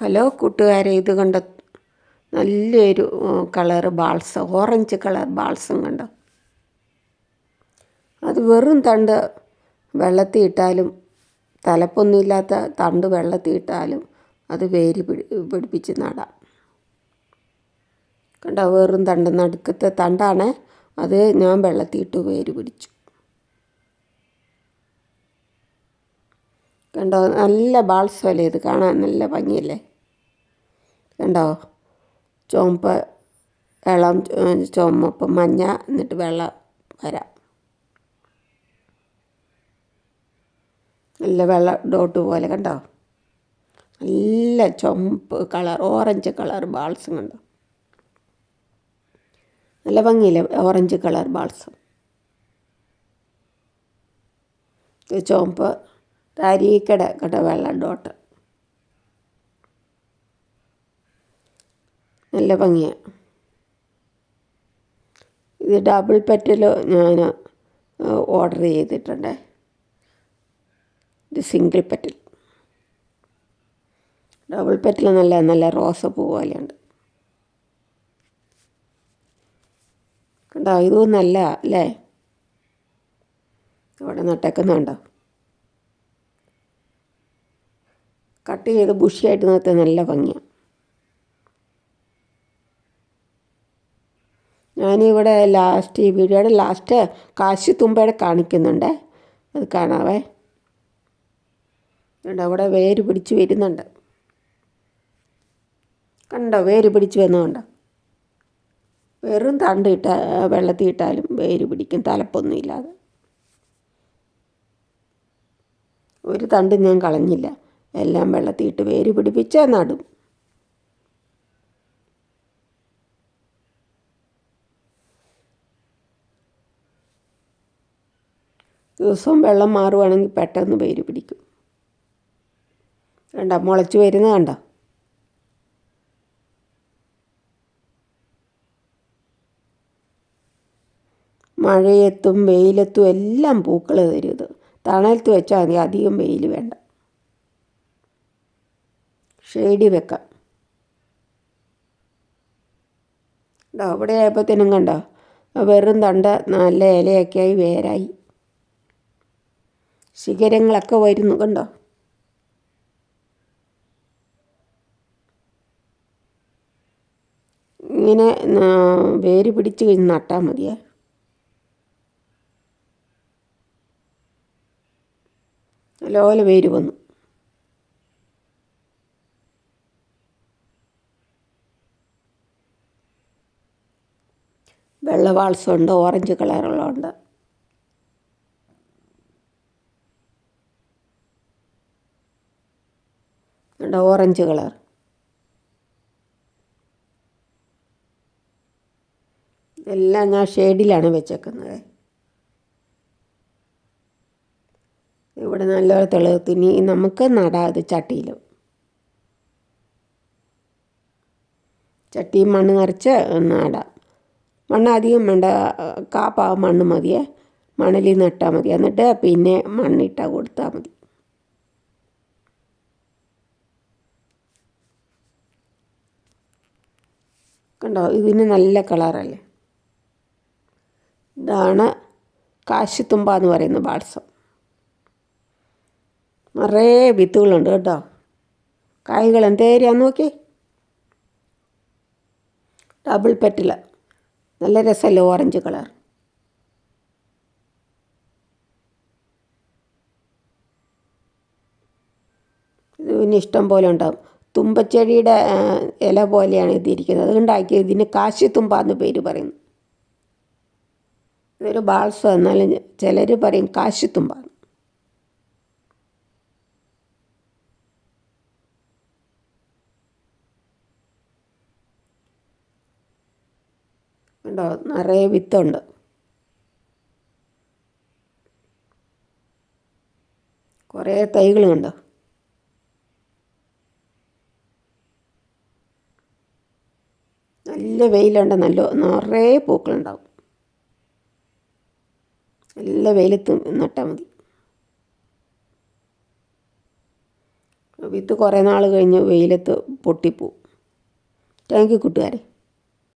Hello കൂട്ടുകാരെ ഇത് കണ്ട? നല്ലൊരു colour balls orange colour balsam കണ്ടോ? അത് വെറും തണ്ട് വെള്ളത്തിൽ ഇട്ടാലും തലപ്പൊന്നുമില്ലാത്ത തണ്ട് വെള്ളത്തിൽ ഇട്ടാലും അത് വേര് പിടി പിടിപ്പിച്ച് നടാം. കണ്ടോ? വെറും തണ്ട് നടുക്കത്തെ തണ്ടാണ്. അത് ഞാൻ വെള്ളത്തിൽ ഇട്ട് വേര് പിടിച്ചു. കണ്ടോ? നല്ല ബാൾസമല്ലേ ഇത് കാണാൻ നല്ല ഭംഗിയല്ലേ? കണ്ടോ? ചുവപ്പ് ഇളം ചുമപ്പ് മഞ്ഞ എന്നിട്ട് വെള്ള വരാം. നല്ല വെള്ള ഡോട്ട് പോലെ കണ്ടോ? നല്ല ചുമപ്പ് കളർ ഓറഞ്ച് കളർ ബാൾസും കണ്ടോ? നല്ല ഭംഗിയില്ലേ ഓറഞ്ച് കളർ ബാൾസും? ചുവപ്പ് താരീക്കട കട വെള്ള ഡോട്ട് നല്ല ഭംഗിയാണ് ഇത് ഡബിൾ പെറ്റൽ ഞാൻ ഓർഡർ ചെയ്തിട്ടുണ്ട്. ഇത് സിംഗിൾ പെറ്റൽ ഡബിൾ പെറ്റൽ നല്ല നല്ല റോസപ്പൂ പോലെയുണ്ട്. കണ്ടോ? ഇതും നല്ല അല്ലേ? ഇവിടെ നട്ടേക്കുന്നുണ്ടോ? കട്ട് ചെയ്ത് ബുഷിയായിട്ട് നിർത്തി നല്ല ഭംഗിയാണ് ഞാനിവിടെ ലാസ്റ്റ് ഈ വീഡിയോയുടെ ലാസ്റ്റ് കാശി തുമ്പയുടെ കാണിക്കുന്നുണ്ട്. അത് കാണാവേ. കണ്ടോ അവിടെ വേര് പിടിച്ച് വരുന്നുണ്ട്. കണ്ടോ വേര് പിടിച്ച് വരുന്നുണ്ടോ. വെറും തണ്ട് ഇട്ട വെള്ളത്തിൽ ഇട്ടാലും വേര് പിടിക്കും തലപ്പൊന്നും ഇല്ലാതെ ഒരു തണ്ട് ഞാൻ കളഞ്ഞില്ല. എല്ലാം വെള്ളത്തിയിട്ട് വേര് പിടിപ്പിച്ച് നടും. ദിവസവും വെള്ളം മാറുവാണെങ്കിൽ പെട്ടെന്ന് വേര് പിടിക്കും. കണ്ട മുളച്ച് വരുന്നത് കണ്ട? മഴയത്തും വെയിലത്തും എല്ലാം പൂക്കൾ തരും ഇത്. തണലത്ത് വെച്ചാൽ മതി അധികം വെയിൽ വേണ്ട. ഷെയ്ഡി വെക്കാം. അവിടെ ആയപ്പോഴത്തേനും കണ്ടോ? വെറും തണ്ട നല്ല ഇലയൊക്കെ ആയി വേരായി. ശിഖരങ്ങളൊക്കെ വരുന്നു കണ്ടോ? ഇങ്ങനെ വേര് പിടിച്ച് കഴിഞ്ഞ് നട്ടാൽ മതിയേ. നല്ലപോലെ വേര് വന്നു. വെള്ള വാൾസുണ്ട് ഓറഞ്ച് കളറുകളുണ്ട് ഓറഞ്ച് കളർ. എല്ലാം ഞാൻ ഷെയ്ഡിലാണ് വെച്ചേക്കുന്നത്. ഇവിടെ നല്ല തെളിവ് ഇനി നമുക്ക് നടാം ചട്ടിയിലും. ചട്ടിയും മണ്ണ് നിറച്ച് നടാം. മണ്ണ് അധികം വേണ്ട കാപ്പാ മണ്ണ് മതിയേ. മണലിൽ നട്ടാൽ മതി. എന്നിട്ട് പിന്നെ മണ്ണിട്ടാൽ കൊടുത്താൽ മതി. കണ്ടോ? ഇതിന് നല്ല കളറല്ലേ? ഇതാണ് കാശിത്തുമ്പ എന്ന് പറയുന്ന ബാഡ്സം നിറയെ വിത്തുകളുണ്ട് കേട്ടോ. കായ്കൾ എന്തേരിയാന്ന് നോക്കി ഡബിൾ പെറ്റില. നല്ല രസമല്ലേ ഓറഞ്ച് കളർ? പിന്നെ ഇഷ്ടം പോലെ ഉണ്ടാവും. തുമ്പച്ചെടിയുടെ ഇല പോലെയാണ് ഇതിരിക്കുന്നത്. അതുകൊണ്ടാക്കി ഇതിന് കാശിത്തുമ്പ എന്ന് പേര് പറയുന്നു ഇതൊരു ബാൾസം എന്നാലും ചിലർ പറയും കാശിത്തുമ്പ ഉണ്ടോ നിറയെ വിത്തുണ്ട്. കുറേ തൈകൾ കണ്ടോ? നല്ല വെയിലുണ്ട്. നല്ല നിറയെ പൂക്കളുണ്ടാവും. നല്ല വെയിലത്ത് നട്ടാൽ മതി. വിത്ത് കുറേ നാൾ കഴിഞ്ഞ് വെയിലത്ത് പൊട്ടിപ്പോവും. താങ്ക് യു കൂട്ടുകാരെ.